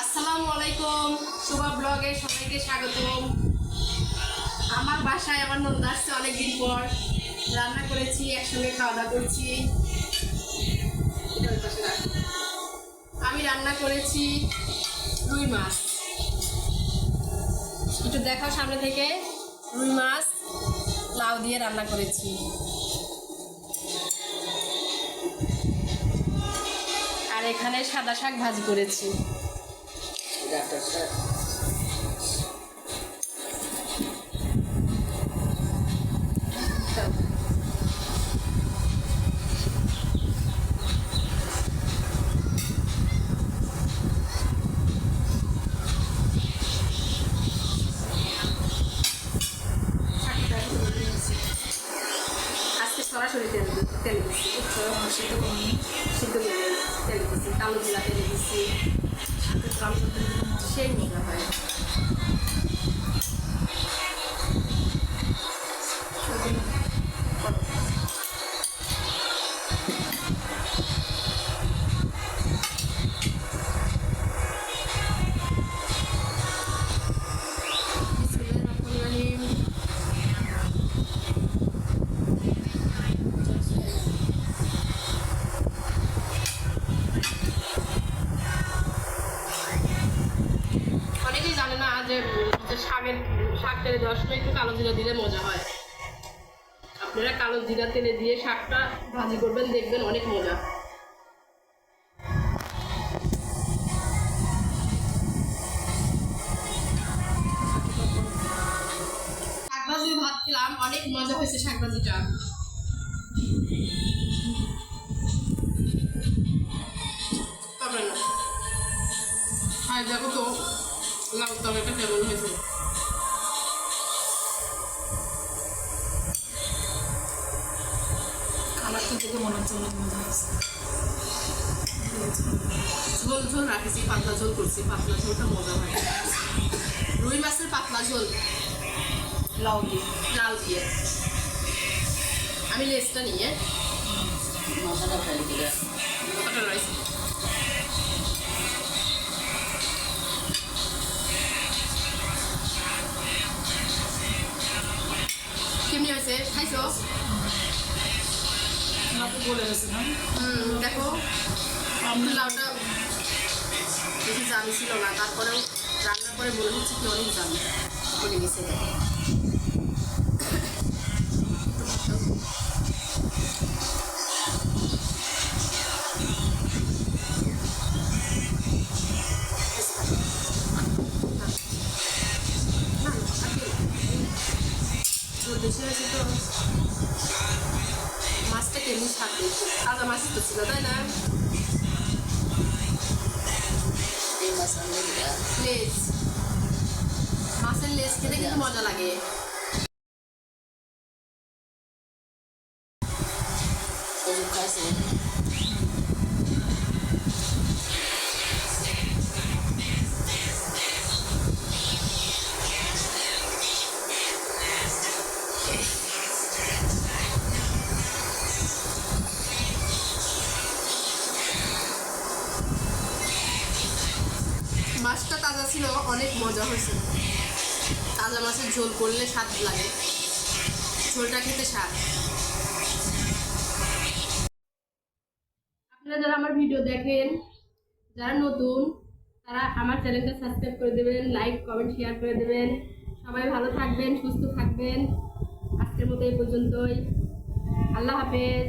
আসসালামু আলাইকুম। শুভা ব্লগে সবাইকে স্বাগতম। আমার বাসায় আমার নন্দা আসছে অনেকদিন পর। রান্না করেছি, একসঙ্গে খাওয়া দাওয়া করছি। আমি রান্না করেছি রুই মাছ। একটু দেখাও সামনে থেকে। রুই মাছ লাউ দিয়ে রান্না করেছি। আর এখানে সাদা শাক ভাজি করেছি। তেল সিদ্ধ করে সিদ্ধ তেল দিচ্ছি কালো জিরা তেল দিচ্ছি সেই মজা হয় শাকের শাক তেলে দেওয়ার সময় একটু কালো জিরা দিলে মজা হয়। আপনারা কালো জিরা তেলে দিয়ে শাকটা ভাজি করবেন, দেখবেন অনেক মজা। শাক ভাজি ভাত খেলাম অনেক মজা হয়েছে শাক ভাজিটা পাবেন না হ্যাঁ দেখো তো লাউ তরকারিটা কেমন হয়েছে। কালারটা দেখে মনে হচ্ছে অনেক মজা হয়েছে। ঝোল ঝোল রাখেছি পাতলা ঝোল করছি পাতলা ঝোলটা মজা হয়। রুই মাছের পাতলা ঝোল। লাউ দিয়ে। লাল দিয়ে। আমি লেসটা নিয়ে মশাটা ফেলে দিলে রয়েছে দেখো আমি লাউটা বেশি জানি ছিল না তারপরেও রান্নার পরে মনে হচ্ছে কি অনেক জানি। বলে গেছে বেশি হয়েছে মাছটা কেমনি তাই না মাছের লেজ খেতে কিন্তু মজা লাগে মাছটা তাজা ছিল, অনেক মজা হয়েছে তাজা মাছের ঝোল করলে স্বাদ লাগে। ঝোলটা খেতে স্বাদ। আপনারা যারা আমার ভিডিও দেখেন, যারা নতুন, তারা আমার চ্যানেলটা সাবস্ক্রাইব করে দেবেন, লাইক, কমেন্ট, শেয়ার করে দেবেন। সবাই ভালো থাকবেন, সুস্থ থাকবেন। আজকের মতো এই পর্যন্তই। আল্লাহ হাফেজ।